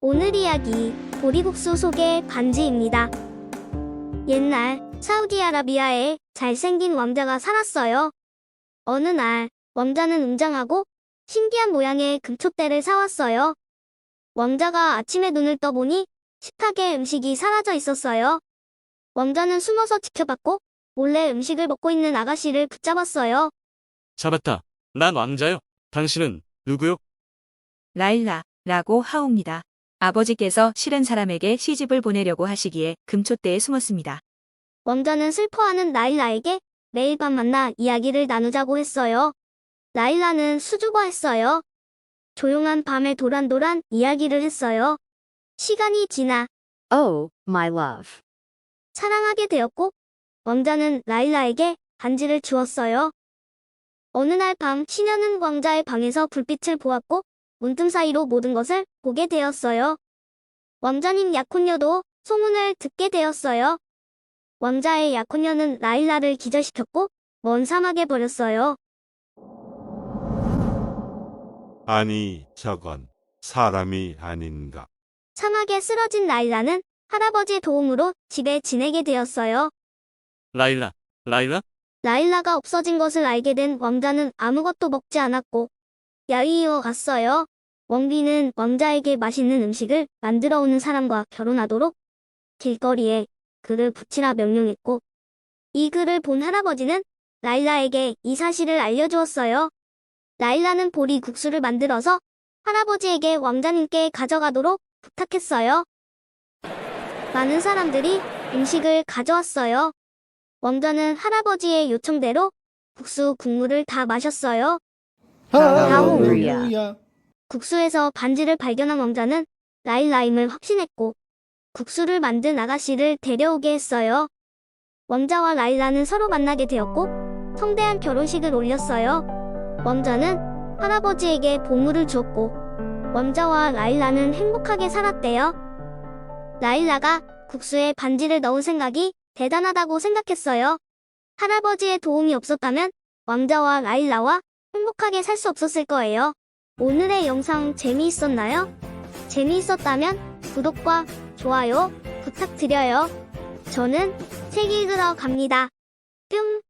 오늘 이야기 보리국수 속의 반지입니다. 옛날 사우디아라비아에 잘생긴 왕자가 살았어요. 어느 날 왕자는 웅장하고 신기한 모양의 금촛대를 사왔어요. 왕자가 아침에 눈을 떠보니 식탁에 음식이 사라져 있었어요. 왕자는 숨어서 지켜봤고 몰래 음식을 먹고 있는 아가씨를 붙잡았어요. 잡았다. 난 왕자요. 당신은 누구요? 라일라라고 하옵니다. 아버지께서 싫은 사람에게 시집을 보내려고 하시기에 금초대에 숨었습니다. 왕자는 슬퍼하는 라일라에게 매일 밤 만나 이야기를 나누자고 했어요. 라일라는 수줍어했어요. 조용한 밤에 도란도란 이야기를 했어요. 시간이 지나 Oh, my love. 사랑하게 되었고 왕자는 라일라에게 반지를 주었어요. 어느 날 밤 시녀는 왕자의 방에서 불빛을 보았고 문틈 사이로 모든 것을 보게 되었어요. 왕자님 약혼녀도 소문을 듣게 되었어요. 왕자의 약혼녀는 라일라를 기절시켰고 먼 사막에 버렸어요. 아니, 저건 사람이 아닌가. 사막에 쓰러진 라일라는 할아버지의 도움으로 집에 지내게 되었어요. 라일라. 라일라? 라일라가 없어진 것을 알게 된 왕자는 아무것도 먹지 않았고 야위어 갔어요. 왕비는 왕자에게 맛있는 음식을 만들어 오는 사람과 결혼하도록 길거리에 글을 붙이라 명령했고 이 글을 본 할아버지는 라일라에게 이 사실을 알려주었어요. 라일라는 보리 국수를 만들어서 할아버지에게 왕자님께 가져가도록 부탁했어요. 많은 사람들이 음식을 가져왔어요. 왕자는 할아버지의 요청대로 국수 국물을 다 마셨어요. Hallelujah. 국수에서 반지를 발견한 왕자는 라일라임을 확신했고 국수를 만든 아가씨를 데려오게 했어요. 왕자와 라일라는 서로 만나게 되었고 성대한 결혼식을 올렸어요. 왕자는 할아버지에게 보물을 주었고 왕자와 라일라는 행복하게 살았대요. 라일라가 국수에 반지를 넣은 생각이 대단하다고 생각했어요. 할아버지의 도움이 없었다면 왕자와 라일라와 행복하게 살 수 없었을 거예요. 오늘의 영상 재미있었나요? 재미있었다면 구독과 좋아요 부탁드려요. 저는 책 읽으러 갑니다. 뿅!